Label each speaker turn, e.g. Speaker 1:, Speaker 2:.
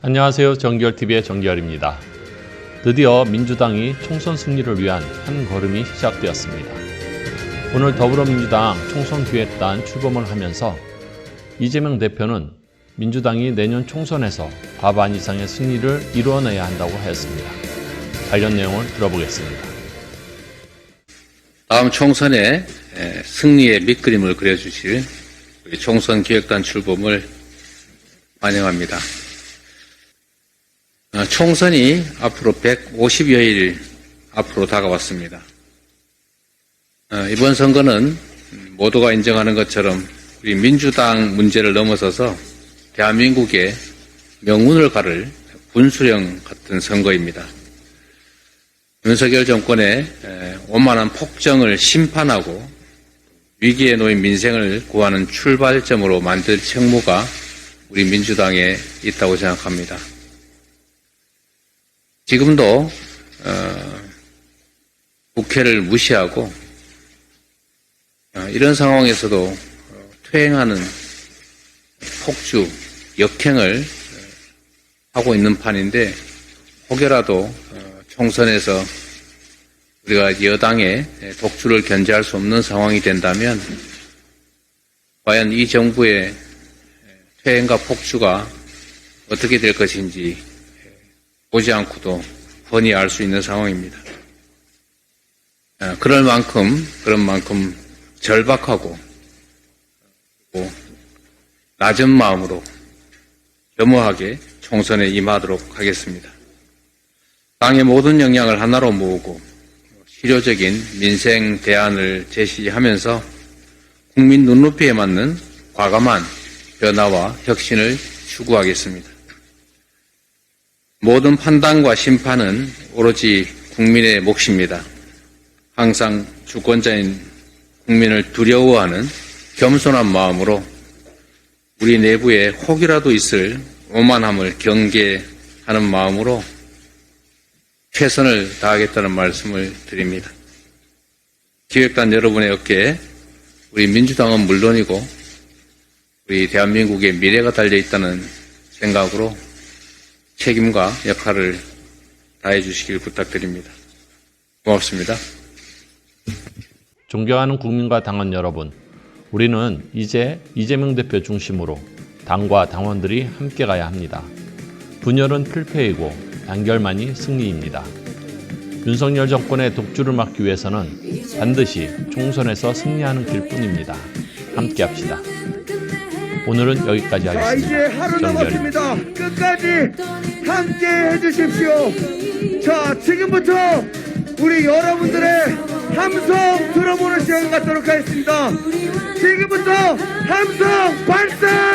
Speaker 1: 안녕하세요. 정결TV의 정결입니다. 드디어 민주당이 총선 승리를 위한 한 걸음이 시작되었습니다. 오늘 더불어민주당 총선 기획단 출범을 하면서 이재명 대표는 민주당이 내년 총선에서 과반 이상의 승리를 이루어내야 한다고 하였습니다. 관련 내용을 들어보겠습니다.
Speaker 2: 다음 총선에 에, 승리의 밑그림을 그려주실 총선 기획단 출범을 환영합니다. 어, 총선이 앞으로 150여일 앞으로 다가왔습니다. 어, 이번 선거는 모두가 인정하는 것처럼 우리 민주당 문제를 넘어서서 대한민국의 명운을 가를 분수령 같은 선거입니다. 윤석열 정권의 에, 오만한 폭정을 심판하고 위기에 놓인 민생을 구하는 출발점으로 만들 책무가 우리 민주당에 있다고 생각합니다. 지금도 어, 국회를 무시하고 어, 이런 상황에서도 어, 퇴행하는 폭주, 역행을 어, 하고 있는 판인데 혹여라도 어, 총선에서 우리가 여당의 독주를 견제할 수 없는 상황이 된다면 과연 이 정부의 퇴행과 폭주가 어떻게 될 것인지 보지 않고도 뻔히 알수 있는 상황입니다. 아, 그럴 만큼 그런 만큼 절박하고 그리고 낮은 마음으로 겸허하게 총선에 임하도록 하겠습니다. 당의 모든 역량을 하나로 모으고 실효적인 민생 대안을 제시하면서 국민 눈높이에 맞는 과감한 변화와 혁신을 추구하겠습니다. 모든 판단과 심판은 오로지 국민의 몫입니다. 항상 주권자인 국민을 두려워하는 겸손한 마음으로 우리 내부에 혹이라도 있을 오만함을 경계하는 마음으로 최선을 다하겠다는 말씀을 드립니다. 기획단 여러분의 어깨에 우리 민주당은 물론이고 우리 대한민국의 미래가 달려 있다는 생각으로 책임과 역할을 다해 주시길 부탁드립니다. 고맙습니다.
Speaker 1: 존경하는 국민과 당원 여러분, 우리는 이제 이재명 대표 중심으로 당과 당원들이 함께 가야 합니다. 분열은 필패이고 단결만이 승리입니다. 윤석열 정권의 독주를 막기 위해서는 반드시 총선에서 승리하는 길뿐입니다. 함께 합시다. 오늘은 여기까지
Speaker 3: 자,
Speaker 1: 하겠습니다.
Speaker 3: 이제 하루
Speaker 1: 정결입니다.
Speaker 3: 남았습니다. 끝까지 함께 해주십시오. 자, 지금부터 우리 여러분들의 함성 들어보는 시간 갖도록 하겠습니다. 지금부터 함성 발사!